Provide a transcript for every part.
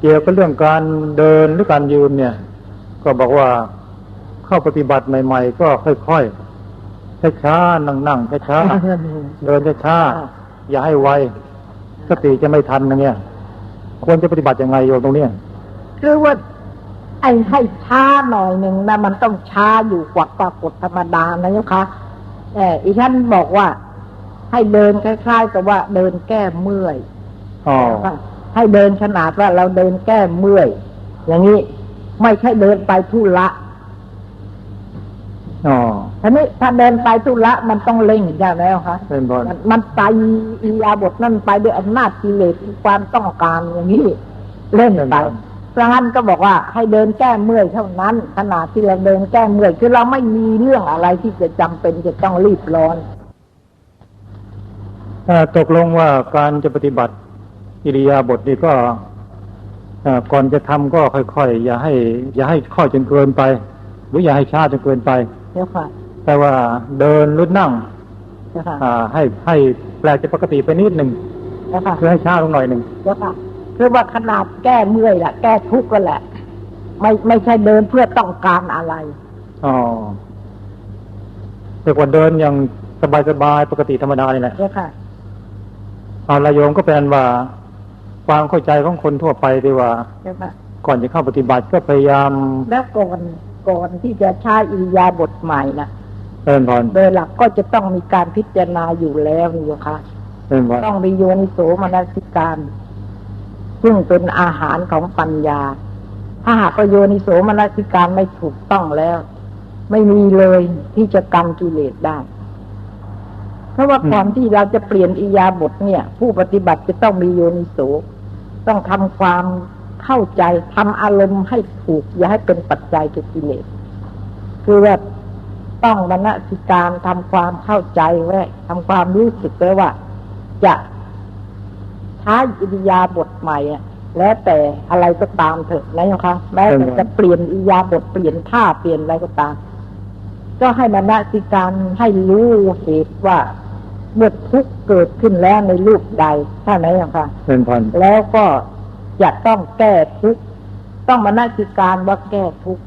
เกี่ยวกับเรื่องการเดินหรือการยืนเนี่ย ก็บอกว่าเข้าปฏิบัติใหม่ ๆ ก็ค่อยๆช้าๆนั่งๆช้าๆเดินช้าๆอย่าให้ไวสติจะไม่ทันนะเนี่ยควรจะปฏิบัติยังไงโยมตรงเนี้ยคือว่าไอ้ให้ช้าหน่อยหนึ่งนะมันต้องช้าอยู่กว่าปรากฏธรรมดานะโยมคะแต่อีท่านบอกว่า ให้เดินคล้ายๆกับว่าเดินแก้เมื่อยอ๋อ ให้เดินขนาดว่าเราเดินแก้เมื่อย อย่างนี้ไม่ใช่เดินไปทุละอ๋อทีนี้ถ้าเดินไปทุละมันต้องเล่งอย่างแล้วคะเป็นบอลมันมันไปอียาบทนั่นไปด้วยอำนาจกิเลสความต้องการอย่างนี้เล่นไปเพราะงั้นก็บอกว่าให้เดินแก้เมื่อยเท่านั้นขนาดที่เราเดินแก้เมื่อยคือเราไม่มีเรื่องอะไรที่จะจำเป็นจะต้องรีบร้อนเอ่อตกลงว่าการจะปฏิบัติ อิริยาบถนี่ก็เอ่อก่อนจะทำก็ค่อยๆอย่าให้ อย่าให้ค่อยจนเกินไป หรืออย่าให้ช้าจนเกินไปเดี๋ยวค่ะ แต่ว่าเดินหรือนั่งเดี๋ยวค่ะอ่าให้ให้แปลกจากปกติไปนิดหนึ่งเดี๋ยวค่ะคือให้ช้าลงหน่อยหนึ่งเดี๋ยวค่ะคือว่าขนาดแก้เมื่อยแหละแก้ทุกข์ก็แหละ ไม่ไม่ใช่เดินเพื่อต้องการอะไรอ๋อแต่กว่าเดินอย่างสบายๆปกติธรรมดานี่แหละเดี๋ยวค่ะเอาละโยมก็เป็นว่า ความเข้าใจของคนทั่วไปดีว่าเดี๋ยวค่ะก่อนจะเข้าปฏิบัติก็พยายาม แล้วก่อนก่อนที่จะใช้อิริยาบถใหม่นะเดินผ่อนโดยหลักก็จะต้องมีการพิจารณาอยู่แล้วนี่ค่ะเดินผ่อนต้องมีโยนิโสมนสิการ ซึ่งเป็นอาหารของปัญญา ถ้าหากว่าโยนิโสมนสิการไม่ถูกต้องแล้ว ไม่มีเลยที่จะกันกิเลสได้เพราะว่าก่อนที่เราจะเปลี่ยนอิริยาบทเนี่ย ผู้ปฏิบัติจะต้องมีโยนิโส ต้องทำความเข้าใจทำอารมณ์ให้ถูก อย่าให้เป็นปัจจัยแก่กิเลสคือว่าต้องมนสิการทำความเข้าใจไว้ทำความรู้สึกไว้ว่า จะใช้อิริยาบถใหม่อะแล้วแต่อะไรก็ตามเถอะนะคะแม้แต่จะเปลี่ยนอิรยาบถเปลี่ยนท่าเปลี่ยนอะไรก็ตาม ก็ให้มนสิการให้รู้เหตุว่า เมื่อทุกข์เกิดขึ้นแล้วในรูปใดท่าไหนอะคะเดินผ่อนแล้วก็จะต้องแก้ทุกข์ต้องมานสิการว่าแก้ทุกข์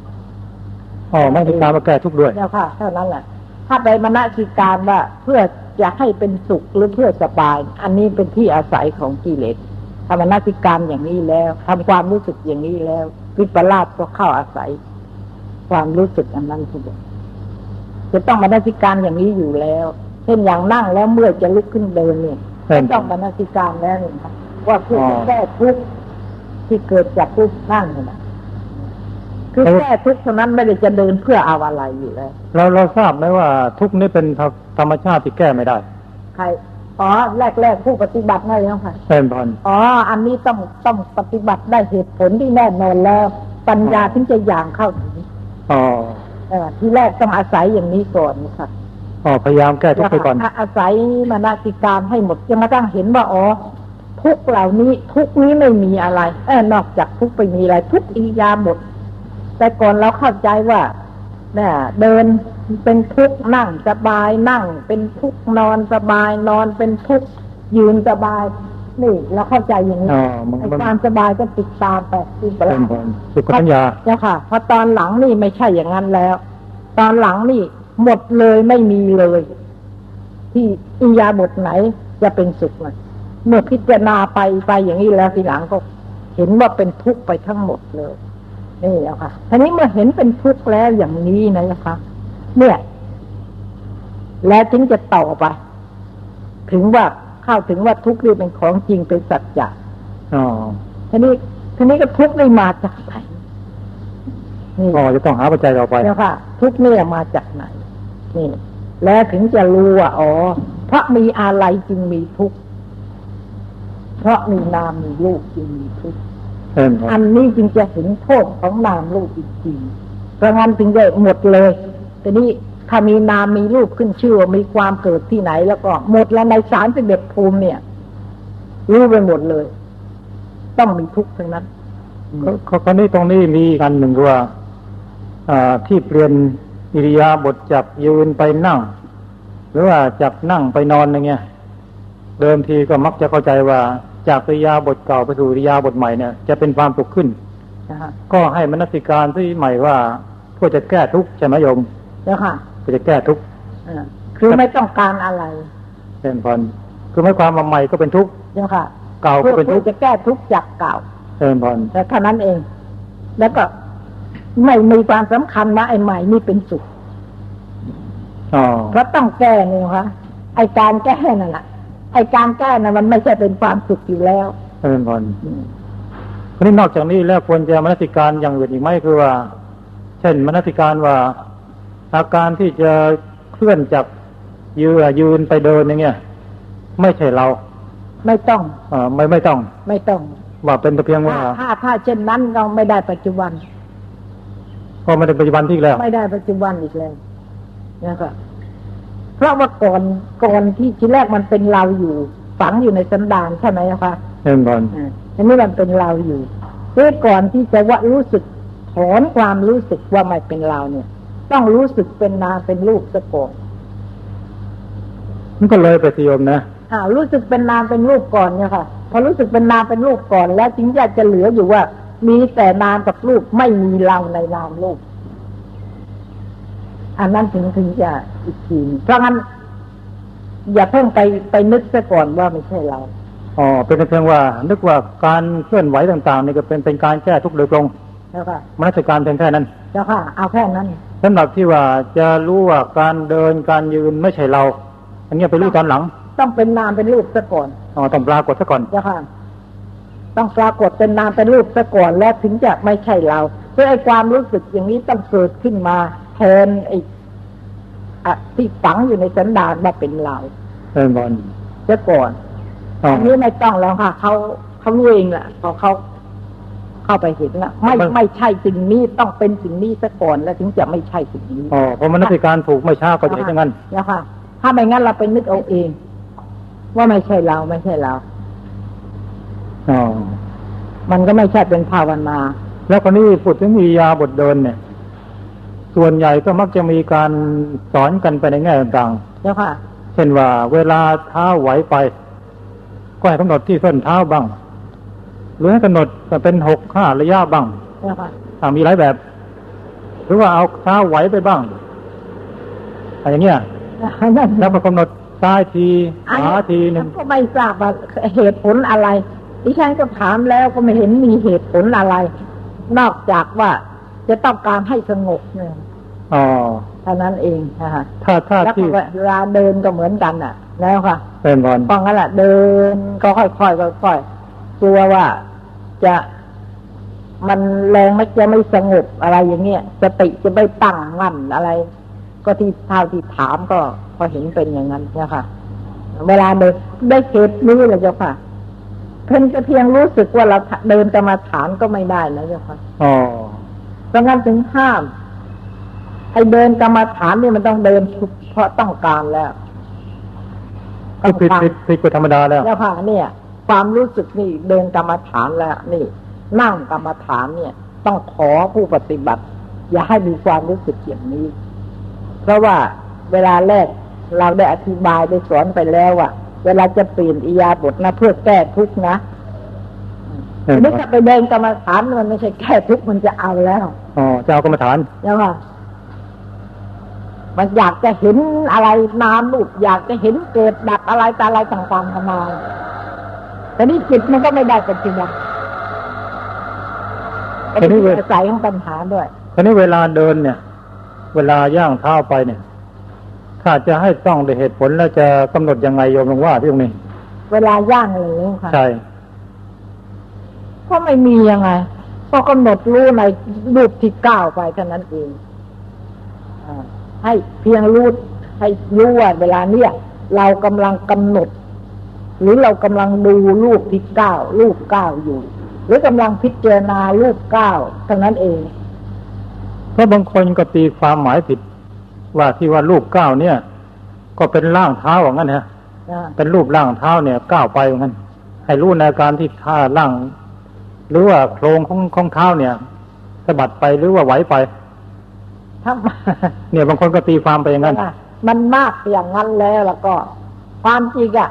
อ๋อไม่ติดตามมาแก้ทุกข์ด้วยเนี่ยค่ะเท่านั้นแหละถ้าไปมนสิการว่าเพื่อจะให้เป็นสุขหรือเพื่อสบาย อันนี้เป็นที่อาศัยของกิเลสทำมนสิการอย่างนี้แล้วทำความรู้สึกอย่างนี้แล้ววิปลาสก็เข้าอาศัย ความรู้สึกอันนั้นทุกอย่างจะต้องมนสิการอย่างนี้อยู่แล้วเช่นอย่างนั่งแล้วเมื่อยจะลุกขึ้นเดินเนี่ยเช่นต้องมนสิการแล้วนี่ค่ะว่าเพื่อจะแก้ทุกข์ที่เกิดจากทุกข์นั่งนี่นะคือแก้ทุกข์เท่านั้นไม่ได้จะเดินเพื่อเอาอะไรอยู่แล้วเราเราทราบไหมว่าทุกข์นี่เป็นธรรมธรรมชาติที่แก้ไม่ได้ ใครอ๋อแรกๆผู้ปฏิบัตินั่นเองค่ะเดินผ่อนอ๋อ อันนี้ต้องต้องปฏิบัติได้เหตุผลที่แน่นอนแล้ว ปัญญาถึงจะอย่างเข้าถึงอ๋อเออที่แรกต้องอาศัยอย่างนี้ก่อนค่ะ อ๋อพยายามแก้ทุกข์ไปก่อนาอาศัยมานาสิการให้หมดจนกระทั่งเห็นว่าอ๋อทุกเหล่านี้ทุกนี้ไม่มีอะไร เออนอกจากทุกไปมีอะไร ทุกอิริยาบถแต่ก่อนเราเข้าใจว่าเนี่ยเดินเป็นทุกข์นั่งสบายนั่ง เป็นทุกข์นอนสบายนอนเป็นทุกข์ยืนสบายนี่เราเข้าใจอย่างนี้อ๋อมันไอ้มันความสบายก็ติดตามไปที่ปเดิลานผ่อนสุขสัญญาเจ้าค่ะพอตอนหลังนี่ไม่ใช่อย่างนั้นแล้ว ตอนหลังนี่ หมดเลยไม่มีเลย ที่อิริยาบทไหนจะเป็นสุขนะเมื่อพิจารณาไปไปอย่างนี้แล้วทีหลังก็เห็นว่าเป็นทุกข์ไปทั้งหมดเลยนี่แล้วค่ะทีนี้เมื่อเห็นเป็นทุกข์แล้วอย่างนี้นะคะ เนี่ย แล้วถึงจะต่อไป ถึงว่าเข้าถึงว่าทุกข์นี่เป็นของจริงเป็นสัจจะอ๋อทีนี้ทีนี้ก็ทุกข์นี่มาจากไหนนี่อ๋อจะต้องหาปัจจัยต่อไปเจ้าค่ะ ทุกข์เนี่ยมาจากไหน นี่แล้วถึงจะรู้ว่าอ๋อ เพราะมีอะไรจึงมีทุกข์ เพราะมีนามมีรูปจึงมีทุกข์เดินผ่ออันนนี้จึงจะเห็นโทษของนามรูปอีกทีเพราะงั้นถึงจะหมดเลยทีนี้ถ้ามีนามมีรูปขึ้นชื่อว่ามีความเกิดที่ไหน แล้วก็หมดแล้วในสารสิบเอ็ดภูมิเนี่ย รู้ไปหมดเลย ต้องมีทุกข์ทั้งนั้นก็ก็คราวนี้ตรงนี้มีอีกอันหนึ่งคือว่าอ่าที่เปลี่ยน อิริยาบถจากยืนไปนั่ง หรือว่าจากนั่งไปนอนอย่างเงี้ยเดิมทีก็มักจะเข้าใจว่าจากอิริยาบทเก่าไปสู่อิริยาบทใหม่เนี่ยจะเป็นความสุขขึ้นนะฮะก็ให้มนสิการที่ใหม่ว่าเพื่อจะแก้ทุกข์ใช่ไหมโยมเจ้าค่ะเพื่อจะแก้ทุกข์อ่าคือไม่ต้องการอะไรเป็นพรคือไม่ความมาใหม่ก็เป็นทุกข์เจ้าค่ะ เก่าก็เพื่อเป็นทุเพื่อกข์จะแก้ทุกข์จากเก่าเป็นพรแต่เท่านั้นเอง แล้วก็ ไม่มีความสำคัญว่าไอ้ใหม่นี่เป็นสุขอ๋อเพราะต้องแก้นี่คะไอ้การแก้นั่นแหละไอ้การแก้น่ะมันไม่ใช่เป็นความสุขอยู่แล้วเป็นพรอืมทีนี้นอกจากนี้แล้วควรจะมนสิการอย่างอื่นอีกไหมคือว่า เช่นมนสิการว่า อาการที่จะเคลื่อนจากยืนยืนไปเดินอย่างเงี้ยไม่ใช่เรา ไม่ต้องเอ่อไม่ไม่ต้อง ไม่ต้อง ว่าเป็นแต่เพียงว่าถ้าถ้าถ้าเช่นนั้นก็ไม่ได้ปัจจุบัน ก็ไม่ได้ปัจจุบันที่แล้ว ไม่ได้ปัจจุบันอีกแล้วนะครับเพราะว่าก่อนก่อนที่ทีแรกมันเป็นเราอยู่ ฝังอยู่ในสันดานใช่ไหมคะเป็นพรอ่าอันนี้มันเป็นเราอยู่เพื่อก่อนที่จะว่ารู้สึกถอนความรู้สึกว่าไม่เป็นเราเนี่ย ต้องรู้สึกเป็นนามเป็นรูปซะก่อนมันก็เลยไปสิโยมนะอ่ารู้สึกเป็นนามเป็นรูปก่อนเนี่ยค่ะพอรู้สึกเป็นนามเป็นรูปก่อน แล้วจึงจะจะเหลืออยู่ว่า มีแต่นามกับรูปไม่มีเราในนามรูปอันนั้นถึงถึงจะอีกทีหนึ่งเพราะงั้น อย่าเพิ่งไปไปนึกซะก่อนว่าไม่ใช่เราอ๋อเป็นแต่เพียงว่า นึกว่าการเคลื่อนไหวต่างๆนี่ก็เป็นเป็นการแก้ทุกข์โดยตรงแล้วค่ะมนสิการเพียงแค่นั้นเจ้าค่ะเอาแค่นั้นสำหรับที่ว่าจะรู้ว่าการเดินการยืนไม่ใช่เรา อันเนี้ยไปรู้ตอนหลัง ต้องเป็นนามเป็นรูปซะก่อนอ๋อต้องปรากฏซะก่อนเจ้าค่ะ ต้องปรากฏเป็นนามเป็นรูปซะก่อนแล้วถึงจะไม่ใช่เราเพื่อไอ้ความรู้สึกอย่างนี้ต้องเกิดขึ้นมาแทนไอ้อะที่ฝังอยู่ในสันดานว่าเป็นเราเป็นบอลเสียก่อนอ๋ออันนี้ไม่ต้องแล้วค่ะเขาเขารู้เองแหละพอเขาเข้าไปเห็นแล้วไม่มันไม่ใช่สิ่งนี้ต้องเป็นสิ่งนี้ซะก่อนแล้วถึงจะไม่ใช่สิ่งนี้อ๋อเพราะมนสิการถูกไม่ช้าก็จะเป็นอย่างนั้นแล้วค่ะถ้าไม่งั้นเราไปนึกเอาเอง ว่าไม่ใช่เราไม่ใช่เราอ๋อ มันก็ไม่ใช่เป็นภาวนา แล้วคนนี้พูดถึงอิริยาบทเดินเนี่ย ส่วนใหญ่ก็มักจะมีการสอนกันไปในแง่ต่างแล้วค่ะๆเช่นว่าเวลาเท้าไหวไป ก็ให้กำหนดที่ส้นเท้าบ้าง หรือให้กำหนดเป็นหกห้าระยะบ้างแล้วค่ะอ่ามีหลายแบบ หรือว่าเอาเท้าไหวไปบ้างอะไรอย่างเงี้ยนั่นแล้วก็กำหนดซ้ายทีขวาทีหนึ่งก็ไม่ทราบว่าเหตุผลอะไร ดิฉันก็ถามแล้วก็ไม่เห็นมีเหตุผลอะไร นอกจากว่าจะต้องการให้สงบเนี่ยอ๋อเท่านั้นเองนะคะถ้าถ้าแล้วก็ที่เวลาเดินก็เหมือนกันน่ะ แล้วค่ะเป็นบอลฟังกันแหละเดินก็ค่อยๆค่อยๆกลัวว่าจะมันแรงไม่จะไม่สงบอะไรอย่างเงี้ยสติจะไม่ตั้งมั่นอะไร ก็ที่เท่าที่ถามก็พอเห็นเป็นอย่างนั้นนะคะเวลาเดินได้เหตุนี้เลยเจ้าค่ะ เพิ่นจะเพียงรู้สึกว่าเราเดินจะมาฐานก็ไม่ได้นะเจ้าค่ะอ๋อเพราะงั้นถึงห้ามไอ้เดินกรรมาฐานนี่มันต้องเดินเพราะต้องการแล้วก็ผิดผิดผิดกฎธรรมดาแล้วแล้วค่ะเนี่ย ความรู้สึกนี่เดินกรรมฐานแล้ว นี่ นั่งกรรมฐานเนี่ย ต้องขอผู้ปฏิบัติ อย่าให้มีความรู้สึกอย่างนี้ เพราะว่าเวลาแรกเราได้อธิบายได้สอนไปแล้วว่า เวลาจะเปลี่ยนอิยาบทนะเพื่อแก้ทุกข์นะเออไม่ถ้าไปเดินกรรมฐานมันไม่ใช่แก้ทุกข์มันจะเอาแล้วอ๋อจะเอากรรมฐานแล้วค่ะมันอยากจะเห็นอะไรนามรูปอยากจะเห็นเกิดดับอะไรแต่อะไรต่างๆนานาแต่นี่จิตมันก็ไม่ได้ปัจจุบันทีนี้เวอาศัยของปัญหาด้วยคราวนี้เวลาเดินเนี่ย เวลาย่างเท้าไปเนี่ย ถ้าจะให้ต้องด้วยเหตุผลแล้วจะกำหนดยังไงโยมลงว่าที่ตรงนี้เวลาย่างอะไรอย่างนี้ค่ะใช่ก็ไม่มียังไงก็กำหนดรู้ในรูปที่ก้าวไปเท่านั้นเองอ่าให้เพียงรู้ให้รู้ว่าเวลาเนี้ยเรากำลังกำหนด หรือเรากำลังดูรูปที่ก้าวรูปก้าวอยู่ หรือกำลังพิจารณารูปก้าวเท่านั้นเองเพราะบางคนก็ตีความหมายผิด ว่าที่ว่ารูปก้าวเนี่ย ก็เป็นร่างเท้าอย่างนั้นฮะนะเป็นรูปร่างเท้าเนี่ยก้าวไปอย่างนั้นให้รู้ในอาการที่ท่าร่าง หรือว่าโครงของของเท้าเนี่ยสะบัดไปหรือว่าไหวไปถ้าเนี่ยบางคนก็ตีความไปอย่างนั้นมันมากอย่างนั้นแล้วแล้วก็ ความจริงอะ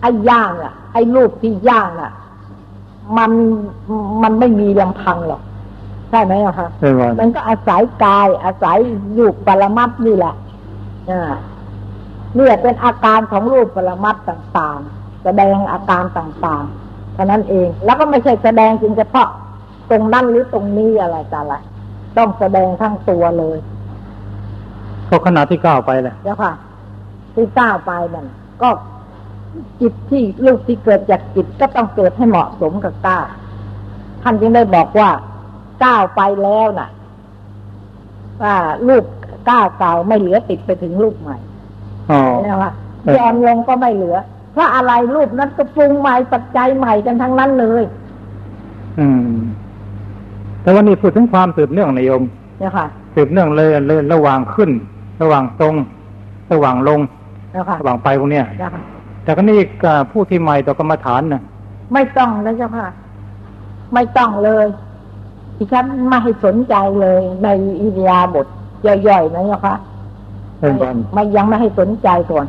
ไอ้ย่างอะไอ้รูปที่ย่างอะมันมันไม่มีลำพังหรอก ใช่ไหมอะคะเป็นวันมันก็อาศัยกาย อาศัยรูปปรมัตถ์นี่แหละอ่าเนี่ยเป็นอาการของรูปปรมัตถ์ต่างๆ แสดงอาการต่างๆเท่านั้นเอง แล้วก็ไม่ใช่แสดงเพียงเฉพาะตรงนั้นหรือตรงนี้อะไรแต่อะไรต้องแสดงทั้งตัวเลยก็ขณะที่ก้าวไปแหละเจ้าค่ะ ที่ก้าวไปนั่นก็จิตที่ลูกที่เกิดจากจิตก็ต้องเกิดให้เหมาะสมกับก้าวท่านจึงได้บอกว่า ก้าวไปแล้วน่ะ ว่าลูกก้าวเก่าไม่เหลือติดไปถึงลูกใหม่อ๋อนะคะเออยอมลงก็ไม่เหลือ เพราะอะไรรูปนั้นก็ปรุงใหม่ปัจจัยใหม่กันทั้งนั้นเลย อืม แต่วันนี้พูดถึงความสืบเนื่องนายโยมเนี่ยค่ะ สืบเนื่องเลยเลยระหว่างขึ้น ระหว่างตรง ระหว่างลงเนี่ยค่ะระหว่างไปพวกเนี้ยเนี่ยค่ะแต่ก็นี่ก็ผู้ที่ใหม่ต่อกรรมฐานนะไม่ต้องแล้วเจ้าค่ะ ไม่ต้องเลย ที่ฉันไม่ให้สนใจเลยในอิริยาบถย่อยๆนะเจ้าค่ะเป็นวันไม่ยังไม่ให้สนใจก่อน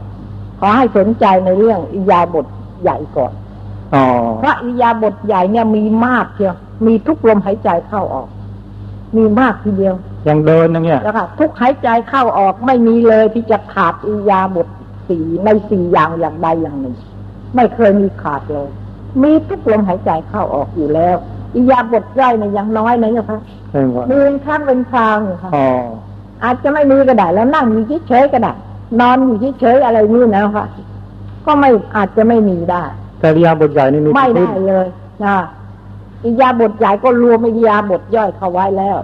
ขอให้สนใจในเรื่องอิริยาบถใหญ่ก่อนอ๋อเพราะอิริยาบถใหญ่เนี่ยมีมากเชียวมีทุกลมหายใจเข้าออก มีมากทีเดียวยังเดินอย่างเงี้ยแล้วค่ะทุกหายใจเข้าออกไม่มีเลยที่จะขาดอิริยาบถสี่ในสี่อย่างอย่างใดอย่างหนึ่ง ไม่เคยมีขาดเลย มีทุกลมหายใจเข้าออกอยู่แล้ว อิริยาบถย่อยเนี่ยยังน้อยนะเนี่ยค่ะเป็นวันมีเป็นครั้งเป็นคราวอยู่ค่ะอ๋ออาจจะไม่มีก็ได้แล้วนั่งอยู่เฉยๆก็ได้นอนอยู่เฉยๆอะไรนี่นะคะก็ไม่อาจจะไม่มีได้ แต่ริยาบทใหญ่นี่มีไม่ที่ได้เลยนะอิยาบทใหญ่ก็รวมอิยาบทย่อยเข้าไว้แล้ว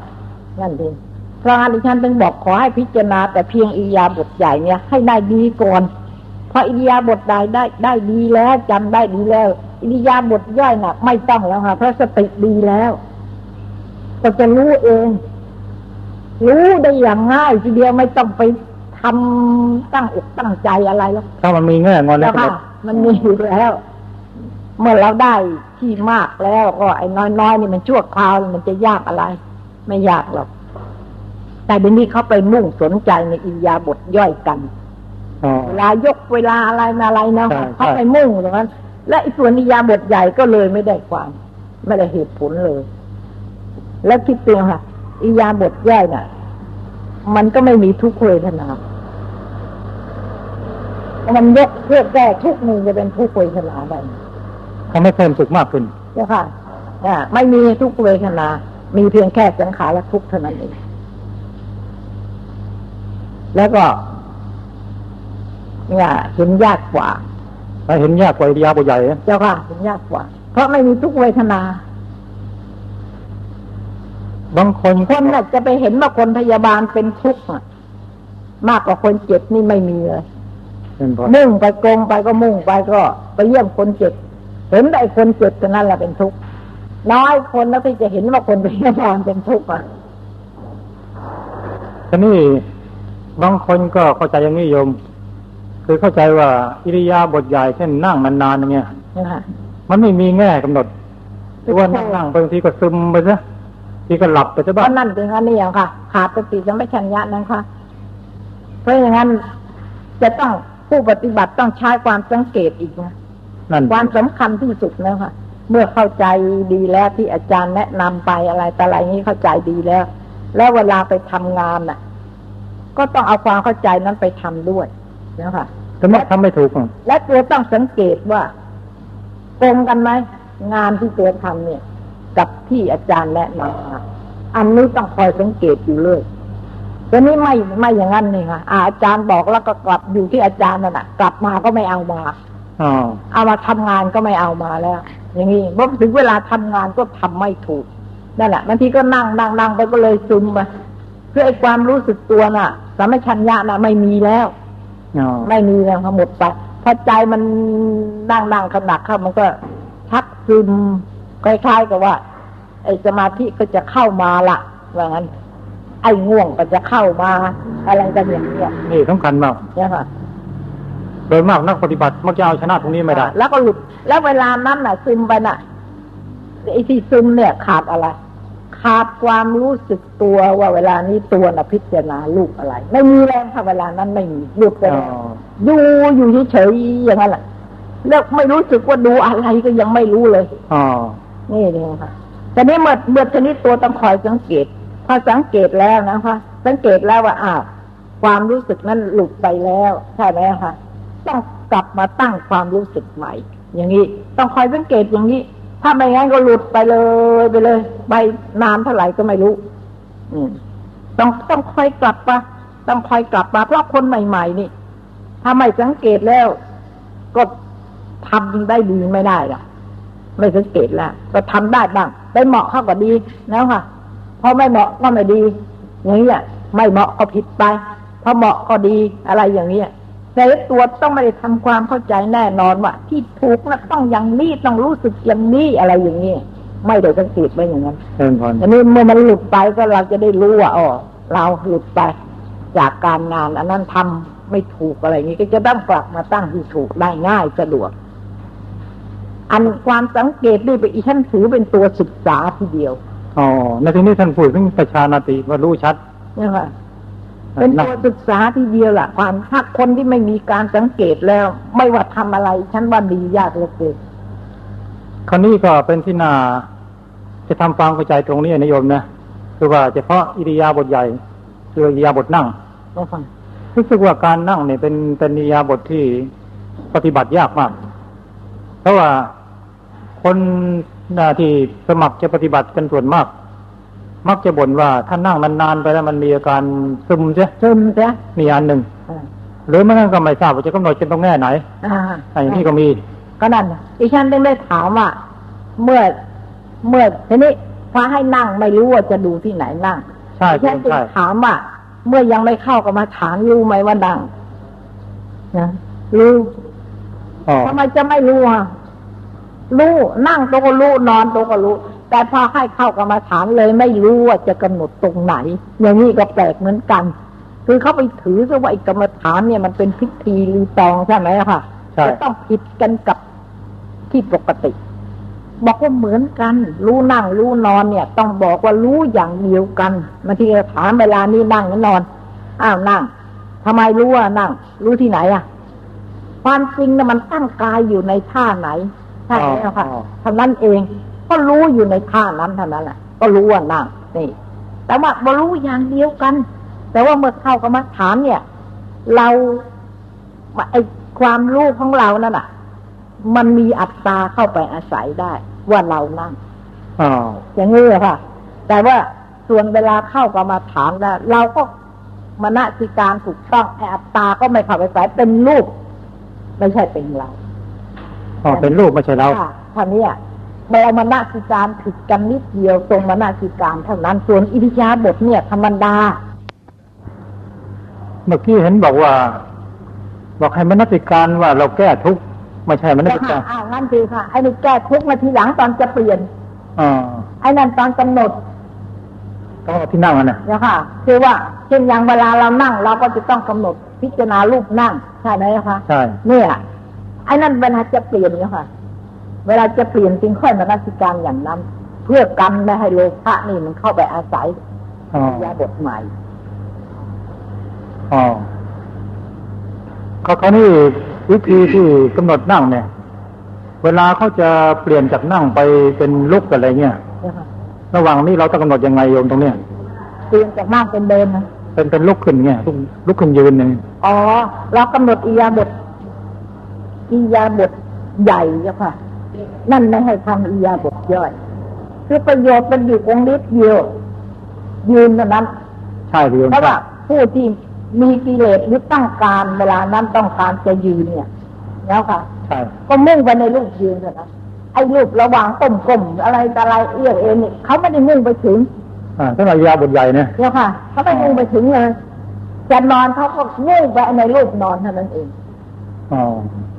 นั่นเองเพราะงั้นดิฉันถึงบอกขอให้พิจารณา แต่เพียงอิยาบทใหญ่เนี่ยให้ได้ดีก่อนเพราะอิยาบทใดได้ได้ดีแล้วจำได้ดีแล้ว อิยาบทย่อยน่ะไม่ต้องแล้วค่ะเพราะสติดีแล้ว ก็จะรู้เอง รู้ได้อย่างง่าย ทีเดียวไม่ต้องไปทำตั้งอกตั้งใจอะไรแล้วถ้ามันมีแง่งอนแล้วแล้วก็ค่ะมันมีอยู่แล้ว เมื่อเราได้ที่มากแล้วก็ไอ้น้อยๆนี่มันชั่วคราวมันจะยากอะไร ไม่ยากหรอกแต่เดี๋ยวนี้เขาไปมุ่งสนใจในอิริยาบทย่อยกันอ๋อเวลายกเวลาอะไรมาอะไรนะใช่เขาใช่ไปมุ่งตรงนั้น และไอ้ส่วนอิริยาบทใหญ่ก็เลยไม่ได้ความ ไม่ได้เหตุผลเลย แล้วคิดเตียงค่ะอิริยาบทย่อยน่ะ มันก็ไม่มีทุกขเวทนามันยกเพื่อแก้ทุกข์หนึ่งจะเป็นทุกขเวทนาไปทำให้เพิ่มสุขมากขึ้นเจ้าค่ะอ่าไม่มีทุกขเวทนา มีเพียงแค่สังขารและทุกข์เท่านั้นเองแล้วก็เนี่ยเห็นยากกว่า ถ้าเห็นยากกว่าริยาบทใหญ่นะเจ้าค่ะเห็นยากกว่า เพราะไม่มีทุกขเวทนา บางคนคนน่ะจะไปเห็นว่าคนพยาบาลเป็นทุกข์อะมากกว่าคนเจ็บนี่ไม่มีเลยเป็นพอมุ่งไปโกงไปก็มุ่งไปก็ ไปเยี่ยมคนเจ็บเห็นแต่ไอ้คนเจ็บเท่านั้นแหละเป็นทุกข์น้อยคนแล้วที่จะเห็นว่าคนพยาบาลเป็นทุกข์อะทีนี้บางคนก็เข้าใจอย่างนี้โยม คือเข้าใจว่าอิริยาบทใหญ่เช่นนั่งนานๆอย่างเงี้ยนะคะมันไม่มีแง่กำหนดหรือว่านั่งๆไปบางทีก็ซึมไปซะทีก็หลับไปซะเพบ้างราะนั่นเป็นอันนี้อย่างค่ะขาดสติสัมปชัญญะนะคะเพราะอย่างนั้นจะต้องผู้ปฏิบัติต้องใช้ความสังเกตอีกนะนั่นความสำคัญที่สุดแล้วค่ะ เมื่อเข้าใจดีแล้วที่อาจารย์แนะนำไปอะไรแต่อะไรนี้เข้าใจดีแล้ว แล้วเวลาไปทำงานน่ะ ก็ต้องเอาความเข้าใจนั้นไปทำด้วยนะคะ แต่เมื่อทำไม่ถูกอะและตัวต้องสังเกตว่าตรงกันไหมงานที่ตัวทำเนี่ย กับที่อาจารย์แนะนำมาอันนี้ต้องคอยสังเกตอยู่เลยแต่นี้ไม่ไม่อย่างนั้นนี่ค่ะอาอาจารย์บอกแล้วก็กลับอยู่ที่อาจารย์นั่นแหะกลับมาก็ไม่เอามาอ๋อเอามาทำงานก็ไม่เอามาแล้ว อย่างนี้พอถึงเวลาทำงานก็ทำไม่ถูกนั่นแหละบางทีก็นั่งนั่งนั่งไปก็เลยซึมไปเพื่อไอ้ความรู้สึกตัวน่ะสามัชัญญะน่ะไม่มีแล้วอ๋อ ไม่มีแล้วทั้งหมดไปพอใจมันนั่งนั่งขนักเข้ามันก็ชักซึมคล้ายๆกับว่า ไอ้สมาธิก็จะเข้ามาละว่างั้น ไอ้ง่วงก็จะเข้ามาอะไรกันอย่างเนี้ยนี่สำคัญมากเนี่ยค่ะโดยมากนักปฏิบัติมักจะเอาชนะตรงนี้ไม่ได้ แล้วก็หลุด แล้วเวลานั้นน่ะ ซึมไปน่ะไอ้ที่ซึมเนี่ยขาดอะไร ขาดความรู้สึกตัวว่าเวลานี้ตัวน่ะพิจารณาลูกอะไร ไม่มีแรงค่ะเวลานั้นไม่มีหลุดไปอ๋อแล้วอยู่อยู่เฉยๆอย่างนั้นแหละแล้วไม่รู้สึกว่าดูอะไรก็ยังไม่รู้เลยอ๋อนี่เองค่ะแต่นี้เมื่อเมื่อชนิดตัวต้องคอยสังเกตพอสังเกตแล้วนะคะสังเกตแล้วว่าอ้าวความรู้สึกนั้นหลุดไปแล้วใช่ไหมคะต้องกลับมาตั้งความรู้สึกใหม่ อย่างนี้ต้องคอยสังเกตอย่างนี้ ถ้าไม่งั้นก็หลุดไปเลยไปเลย ไปนานเท่าไหร่ก็ไม่รู้ อืม ต้องต้องคอยกลับมาต้องคอยกลับมาเพราะคนใหม่ ๆ นี่ ถ้าไม่สังเกตแล้ว ก็ทำได้ดีไม่ได้หรอกไม่สังเกตแล้วก็ทำได้บ้างได้เหมาะเข้าก็ดีแล้วค่ะพอไม่เหมาะก็ไม่ดีอย่างนี้ยไม่เหมาะก็ผิดไปพอเหมาะก็ดีอะไรอย่างนี้ย แต่ตัวต้องไม่ได้ทำความเข้าใจแน่นอนว่าที่ถูกนะต้องอย่างนี้ต้องรู้สึกอย่างนี้อะไรอย่างนี้ไม่ได้สังเกตไว้อย่างนั้นเชิญพรอันนี้เมื่อมันหลุดไปก็เราจะได้รู้ว่าอ๋อเราหลุดไปจากการงานอันนั้นทำไม่ถูกอะไรอย่างนี้ก็จะต้องกลับมาตั้งที่ถูกได้ง่ายสะดวก อันความสังเกตด้วยไปอีฉันถือเป็นตัวศึกษาทีเดียวอ๋อในที่นี้ท่านพูดถึงประชานาติว่ารู้ชัดเนี่ยค่ะ เป็นตัวศึกษาทีเดียวล่ะ ความถ้าคนที่ไม่มีการสังเกตแล้ว ไม่ว่าทำอะไร ฉันว่าดียากเหลือเกินคราวนี้ก็เป็นที่นาจะทำความเข้าใจตรงนี้นะโยมนะคือว่าเฉพาะอิริยาบถใหญ่คืออิริยาบถนั่งก็ฟังรู้สึกว่าการนั่งเนี่ยเป็นเป็นอิริยาบถที่ปฏิบัติยากมาก เพราะว่าคนหน้าที่สมัครจะปฏิบัติกันส่วนมาก มักจะบ่นว่าถ้านั่งนานๆไปแล้วมันมีอาการซึมใช่ซึมเสียมีอันหนึ่งอ่าหรือไม่งั้นก็ไม่ทราบว่าจะกำหนดจะตรงแง่ไหนอ่าอันนี้ก็มี ก็นั่นน่ะดิฉันต้องได้ถามว่าเมื่อเมื่อทีนี้พระให้นั่งไม่รู้ว่าจะดูที่ไหนนั่งใช่ดิฉันจึงใช่ถามว่า เมื่อยังไม่เข้ากับมาฐานรู้ไหมว่านั่งนะรู้อ๋อทำไมจะไม่รู้อะรู้นั่งตัวก็รู้นอนตัวก็รู้ แต่พอให้เข้ากรรมาฐานเลยไม่รู้ว่าจะกำหนดตรงไหน อย่างนี้ก็แปลกเหมือนกัน คือเขาไปถือซะว่าไอ้กรรมฐานเนี่ยมันเป็นพิธีรีตองใช่ไหมอะค่ะใช่จะต้องผิดกันกับที่ปกติ บอกว่าเหมือนกัน รู้นั่งรู้นอนเนี่ย ต้องบอกว่ารู้อย่างเดียวกันบางทีเราถามเวลานี้นั่งหรือนอนอ้าวนั่งทำไมรู้ว่านั่ง รู้ที่ไหนอะความจริงนะมันตั้งกายอยู่ในท่าไหนใช่ไหมอะค่ะอ๋อเท่านั้นเอง ก็รู้อยู่ในท่านั้นเท่านั้นแหละก็รู้ว่านั่งนี่แต่ว่าบรู้อย่างเดียวกัน แต่ว่าเมื่อเข้ากรรมฐานเนี่ย เราไอความรู้ของเรานั่นน่ะ มันมีอัตตาเข้าไปอาศัยได้ ว่าเรานั่งอ๋ออย่างนี้อะค่ะ แต่ว่าส่วนเวลาเข้ากรรมาฐานแล้วเราก็มณสิการถูกต้องไอ้อัตตาก็ไม่เข้าไปอาศัยเป็นรูป ไม่ใช่เป็นเราอ๋อเป็นรูปไม่ใช่เราค่ะท่านี้ ยเรามณสิการผิดกันนิดเดียวตรงมณสิการเท่านั้นส่วนอิริยาบถเนี่ยธรรมดา เมื่อกี้เห็นบอกว่า บอกให้มนสิการว่าเราแก้ทุกข์ไม่ใช่มนแต่สิกาค่ะรอ่างั้นดีค่ะไอ้นี่แก้ทุกข์มาทีหลังตอนจะเปลี่ยนอ๋อไอ้นั่นตอนกำหนดต้องเอาที่นั่งอะนะนะคะคือว่าเช่นอย่างเวลาเรานั่ง เราก็จะต้องกำหนดพิจารณารูปนั่งใช่ไหมคะใช่เนี่ยไอ้นั่นเวลาจะเปลี่ยนเนี่ยค่ะ เวลาจะเปลี่ยนจึงค่อยมานักสิการอย่างนั้น เพื่อกันไม่ให้โลภะนี่มันเข้าไปอาศัยอ๋อยาบทใหม่อ๋อเขาเขานี่วิธีที่กำหนดนั่งเนี่ย เวลาเขาจะเปลี่ยนจากนั่งไปเป็นลุกอะไรเงี้ยนะคะระหว่างนี้เราต้องกำหนดยังไงโยมตรงเนี้ยเปลี่ยนจากนั่งเป็นเดินนะเป็นเป็นลุกขึ้นเงี้ยลุกลุกขึ้นยืนเนี่ยอ๋อเรากำหนดอิยาบทอิยาบทใหญ่เจ้าค่ะ นั่นไม่ให้ทำอิยาบทย่อยคือประโยชน์มันอยู่ตรงนิดเดียว ยืนเท่านั้น ใช่โยมเพราะว่าผู้ที่มีกิเลสหรือต้องการเวลานั้นต้องการจะยืนเนี่ยแล้วค่ะใช่ก็มุ่งไปในรูปยืนเท่านั้นไอ้รูประหว่างก้มก้มๆอะไรต่ออะไรเอื้อเอ็นเนี่ยเขาไม่ได้มุ่งไปถึงอ่าถ้าเรายาบทใหญ่เนี่ยเดี๋ยวค่ะเขาไม่มุ่งไปถึงเลยจะนอนเขาก็มุ่งไปในรูปนอนเท่านั้นเองอ๋อ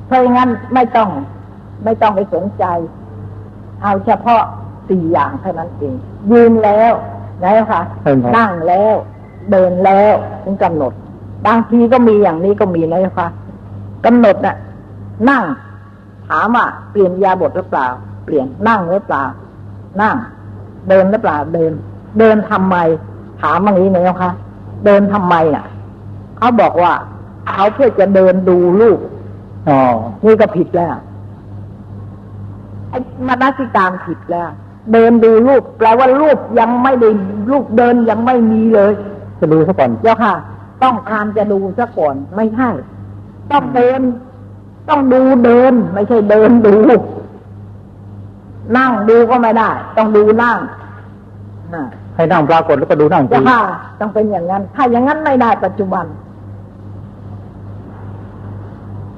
เพราะงั้นไม่ต้อง ไม่ต้องไปสนใจ เอาเฉพาะสี่อย่างเท่านั้นเอง ยืนแล้วแล้วค่ะเป็นครับนั่งแล้ว เดินแล้วถึงกำหนด บางทีก็มีอย่างนี้ก็มีนะคะกำหนดน่ะ นั่ง ถามว่าเปลี่ยนยาบทหรือเปล่า เปลี่ยนนั่งหรือเปล่า นั่ง เดินหรือเปล่าเดิน เดินทำไม ถามอย่างนี้นะคะเดินทำไมน่ะเขาบอกว่าเขาเพื่อจะเดินดูลูกอ๋อนี่ก็ผิดแล้ว ไอ้มนสิการผิดแล้ว เดินดูรูป แปลว่ารูปยังไม่ได้รูปเดินยังไม่มีเลย จะดูซะก่อนเจ้าค่ะ ต้องการจะดูซะก่อนไม่ใช่ต้องเดิน ต้องดูเดิน ไม่ใช่เดินดูนั่งดูก็ไม่ได้ ต้องดูนั่งน่ะให้นั่งปรากฏแล้วก็ดูนั่งจริเจ้างค่ะต้องเป็นอย่างนั้น ถ้าอย่างนั้นไม่ได้ปัจจุบัน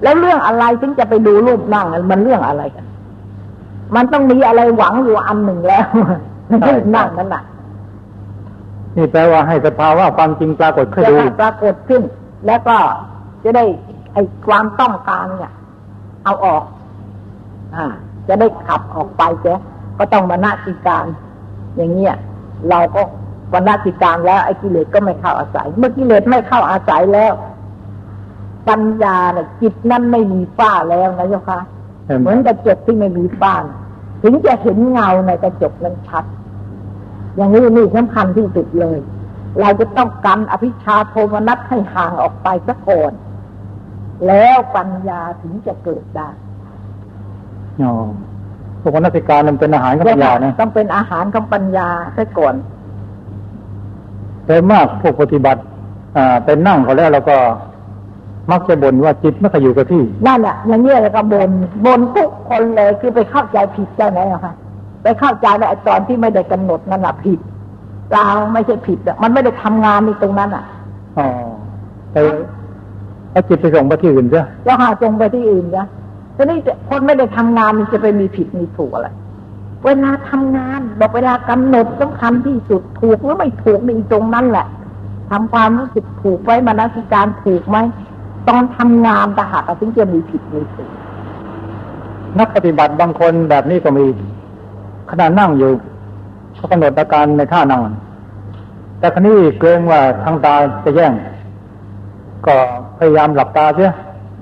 แล้วเรื่องอะไรถึงจะไปดูรูปนั่งมันเรื่องอะไรกัน มันต้องมีอะไรหวังอยู่อันหนึ่งแล้วในรูปนั่งนั่นแหละนี่แปลว่าให้สภาวะความจริงปรากฏขึ้นจะดูให้ปรากฏขึ้น แล้วก็จะได้ไอ้ความต้องการเนี่ย เอาออก อ่า จะได้ขับออกไปเจ๊ก็ต้องมานาจิการ อย่างเงี้ยเราก็วันนาจิการแล้วไอ้กิเลสก็ไม่เข้าอาศัย เมื่อกิเลสไม่เข้าอาศัยแล้ว ปัญญาเนี่ยจิตนั้นไม่มีฝ้าแล้วนะเจ้าค่ะเหมือนกระจกที่ไม่มีฝ้า ถึงจะเห็นเงาในกระจกนั้นชัด อย่างนี้นี่สำคัญที่สุดเลย เราจะต้องกันอภิชาโทมนัสให้ห่างออกไปซะก่อนแล้วปัญญาถึงจะเกิดได้อ๋อพวกนักสิการมันเป็นอาหารกับปัญญานะต้องเป็นอาหารของปัญญาซะก่อนแต่มากพวกปฏิบัติ อ่าเป็นนั่งเขาแล้วเราก็ มักจะบ่นว่าจิตไม่เคยอยู่กับที่นั่นแหละอย่างนี้แล้วก็บนบนทุกคนเลยคือไปเข้าใจผิดใช่ไหมอะคะไปเข้าใจว่าไอ้ตอนที่ไม่ได้กำหนดนั่นแหละผิดเราไม่ใช่ผิดอะมันไม่ได้ทำงานในตรงนั้นอะอ๋อไปเอาจิตไปส่งไปที่อื่นเสียแล้วหาตรงไปที่อื่นนะทีนี้คนไม่ได้ทำงานมันจะไปมีผิดมีถูกอะไรเวลาทำงานบอกเวลากำหนดสำคัญที่สุดถูกหรือไม่ถูกในตรงนั้นแหละทำความรู้สึกถูกไว้มนสิการถูกไหม ตอนทำงานแต่หากถึงจะมีผิดมีถูกนักปฏิบัติบางคนแบบนี้ก็มีขณะนั่งอยู่เขากำหนดอาการในท่านั่งแต่คราวนี้เกรงว่าทางตาจะแย่ง ก็พยายามหลับตาเสีย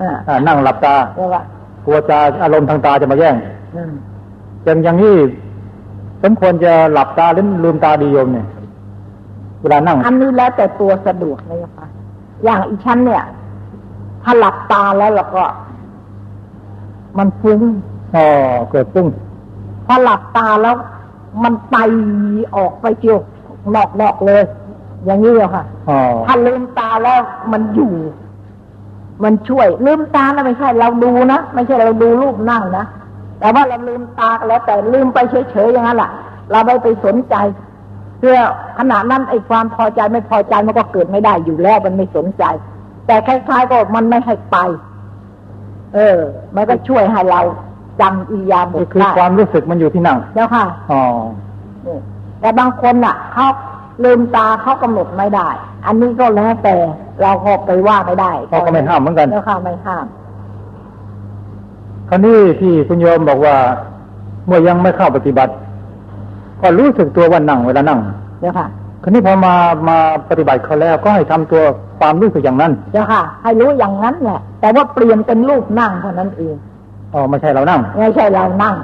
อ่าอ่านั่งหลับตาเรียกว่ากลัวจะอารมณ์ทางตาจะมาแย่งอืมอย่างอย่างนี้สมควรจะหลับตาหรือลืมตาดีโยมเนี่ยเวลานั่ง อันนี้แล้วแต่ตัวสะดวกนะคะอย่างอีชั้นเนี่ย ถ้าหลับตาแล้วเราก็ มันฟุ้งอ๋อเกิดปุ้งพอหลับตาแล้ว มันไปออกไปเกี่ยวนอกนอกๆเลย อย่างนี้อะค่ะอ๋อถ้าลืมตาแล้วมันอยู่ มันช่วย ลืมตาแล้วไม่ใช่ เราดูนะไม่ใช่เราดูรูปนั่งนะแต่ว่าเราลืมตาแล้ว แต่ลืมไปเฉยๆอย่างนั้นแหละเราไม่ไปสนใจเพื่อขณะนั้นไอ้ความพอใจไม่พอใจมันก็เกิดไม่ได้อยู่แล้วมันไม่สนใจ แต่คล้ายๆก็มันไม่ให้ไป เออ มันก็ช่วยให้เราจำอิริยาบก็ถคือได้ความรู้สึกมันอยู่ที่นั่งแล้วค่ะอ๋อนี่แต่บางคนน่ะเขาลืมตาเขากำหนดไม่ได้ อันนี้ก็แล้วแต่เราก็ไปว่าไม่ได้เขาก็ไม่ห้ามเหมือนกันแล้วค่ะไม่ห้ามคราวนี้ที่คุณโยมบอกว่า เมื่อยังไม่เข้าปฏิบัติ ก็รู้สึกตัวว่านั่งเวลานั่งเดี๋ยวค่ะ คราวนี้พอมามาปฏิบัติเขาแล้วก็ให้ทำตัวความรู้สึกอย่างนั้นเดี๋ยวค่ะ ให้รู้อย่างนั้นแหละแต่ว่าเปลี่ยนเป็นรูปนั่งเท่านั้นเองอ๋อไม่ใช่เรานั่งไม่ใช่เรานั่ง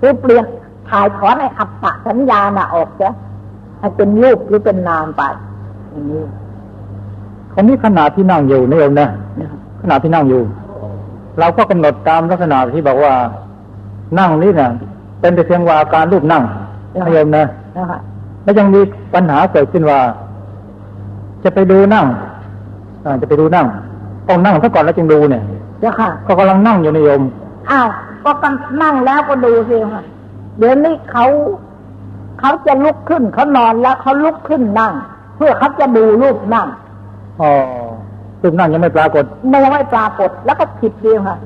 คือเปลี่ยนถ่ายถอนไอ้อัปปะสัญญาณน่ะออกจะให้เป็นรูปหรือเป็นนามไปอย่างนี้คราวนี้ขณะที่นั่งอยู่นี่โยมนะนะคะขณะที่นั่งอยู่ เราก็กำหนดตามลักษณะที่บอกว่า นั่งนี่เนี่ยเป็นแต่เพียงว่าอาการรูปนั่งนะโยมนะนะคะ แล้วยังมีปัญหาเกิดขึ้นว่า จะไปดูนั่งอ่าจะไปดูนั่งต้องนั่งซะก่อนแล้วจึงดูเนี่ยเดี๋ยวค่ะ ก็กำลังนั่งอยู่นิยมอ้าวก็กันนั่งแล้วก็ดูสิค่ะเดี๋ยวนี้เขาเขาจะลุกขึ้นเขานอนแล้วเขาลุกขึ้นนั่ง เพื่อเขาจะดูรูปนั่งอ๋อรูปนั่งยังไม่ปรากฏไม่ไม่ปรากฏแล้วก็ผิดเดียวค่ะ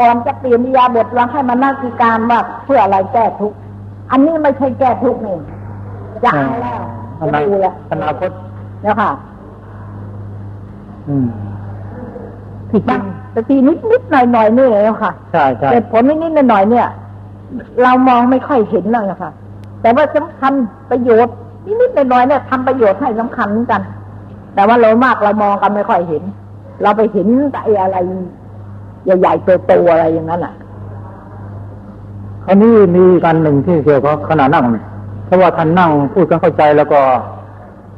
ก่อนจะเปลี่ยนนิยาบทเราให้มานั่งกิการว่าเพื่ออะไรแก้ทุกข์อันนี้ไม่ใช่แก้ทุกข์นี่ จะเอาแล้วอจะนาดูแล้วอนาคตเนี่ยค่ะ อืมที่จริงแต่ทีนิดนิดหน่อยหน่อยๆนี่เลยค่ะใช่ใช่เหตุผลนิดนิดหน่อยหน่อยๆเนี่ย เรามองไม่ค่อยเห็นเลยอะค่ะ แต่ว่าสำคัญประโยชน์นิดนิดหน่อยหน่อยๆเนี่ยทำประโยชน์ให้สำคัญเหมือนกัน แต่ว่าเรามากเรามองกันไม่ค่อยเห็น เราไปเห็นแต่ไอ้อะไรใหญ่ๆโตๆอะไรอย่างนั้นอะคราวนี้มีการหนึ่งที่เกี่ยวกับขณะนั่งเนี่ย เพราะว่าท่านนั่งพูดกันเข้าใจแล้วก็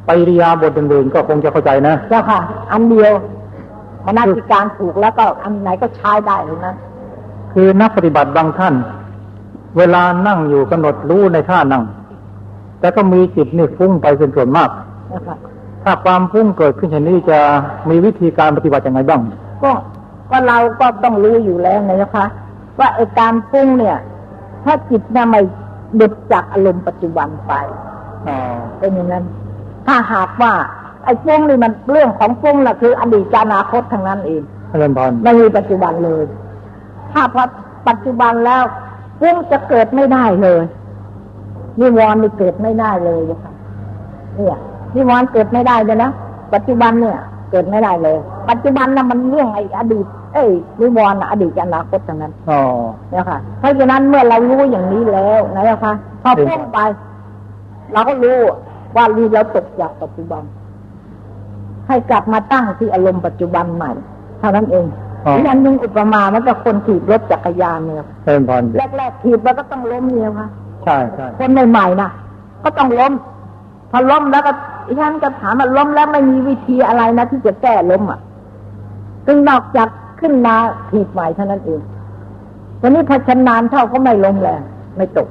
ไปริยาบทอื่นๆก็คงจะเข้าใจนะเจ้าค่ะ อันเดียวมนาธิการถูกแล้วก็อันไหนก็ใช้ได้เลยนะคือนักปฏิบัติบางท่าน เวลานั่งอยู่กำหนดรู้ในท่านั่ง แต่ก็มีจิตนี่ฟุ้งไปเป็นส่วนมากนะคะถ้าความฟุ้งเกิดขึ้นเช่นนี้จะมีวิธีการปฏิบัติยังไงบ้าง ก็ก็เราก็ต้องรู้อยู่แล้วนะคะ ว่าไอ้การฟุ้งเนี่ย ถ้าจิตน่ะไม่ เด็ดจากอารมณ์ปัจจุบันไปอ๋อเป็นอย่างนั้น ถ้าหากว่า ไอ้ฟุ้งนี่มันเรื่องของฟุ้งน่ะคือ อดีตกับอนาคตทั้งนั้นเองอาจารย์พรไม่มีปัจจุบันเลย ถ้าพอปัจจุบันแล้วฟุ้งจะเกิดไม่ได้เลยนิวรณ์นี่เกิดไม่ได้เลยนะคะเนี่ยนิวรณ์เกิดไม่ได้เลยนะปัจจุบันเนี่ย เกิดไม่ได้เลย ปัจจุบันน่ะมันเรื่องไอ้อดีต เอ้ยนิวรณ์น่ะอดีตกับอนาคตทั้งนั้นอ๋อเนี่ยค่ะเพราะฉะนั้นเมื่อเรารู้อย่างนี้แล้วนะคะพอพุ่งไป เราก็รู้ว่าลีเราตกจากปัจจุบัน ให้กลับมาตั้งที่อารมณ์ปัจจุบันใหม่เท่านั้นเองอ๋ออีกอันหนึ่งอุปมามันก็คนถีบรถจักรยานเนี่ยอาจารย์พรแรกๆถีบแล้วก็ต้องล้มเนี่ยค่ะใช่ใช่คนใหม่ๆนะก็ต้องล้ม พอล้มแล้วก็อีฉันก็ถามว่าล้มแล้วไม่มีวิธีอะไรนะที่จะแก้ล้มอะซึ่งนอกจาก ขึ้นมาถีบใหม่เท่านั้นเองวันนี้พอชำนาญเท่าก็ไม่ล้มแรงไม่ตก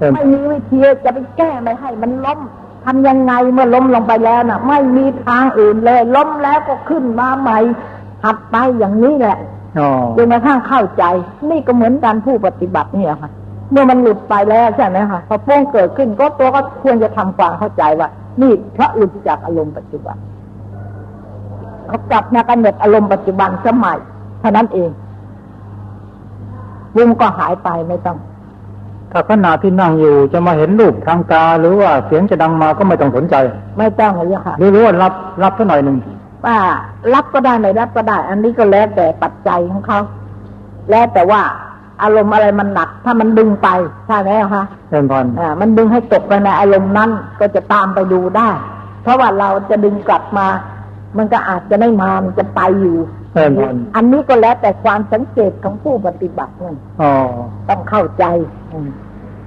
อาจารย์ไม่มีวิธีจะไปแก้ไม่ให้ มันล้มทำยังไงเมื่อล้มลงไปแล้วน่ะ ไม่มีทางอื่นเลย ล้มแล้วก็ขึ้นมาใหม่หัดไปอย่างนี้แหละอ๋อจนกระทั่งเข้าใจ นี่ก็เหมือนการผู้ปฏิบัติเนี่ยค่ะ เมื่อมันหลุดไปแล้วใช่ไหมคะพอโป้งเกิดขึ้นก็ตัวก็ควรจะทำความเข้าใจว่า นี่เพราะหลุดจากอารมณ์ปัจจุบันเขากลับมากำหนดอารมณ์ปัจจุบันสมัยเท่านั้นเองวุมก็หายไปไม่ต้อง ถ้าขณะที่นั่งอยู่จะมาเห็นรูปทางตา หรือว่าเสียงจะดังมาก็ไม่ต้องสนใจ ไม่ต้องเลยค่ะหรือรู้ว่ารับรับสักหน่อยหนึ่งว่ารับก็ได้ไม่รับก็ได้ อันนี้ก็แล้วแต่ปัจจัยของเขาแล้วแต่ว่าอารมณ์อะไรมันหนัก ถ้ามันดึงไปใช่ไหมคะอาจารย์พรอ่ามันดึงให้ตกไปในอารมณ์นั้นก็จะตามไปดูได้ เพราะว่าเราจะดึงกลับมา มันก็อาจจะไม่มา มันจะไปอยู่อาจารย์พรอันนี้ก็แล้วแต่ความสังเกตของผู้ปฏิบัตินั่นอ๋อต้องเข้าใจอืม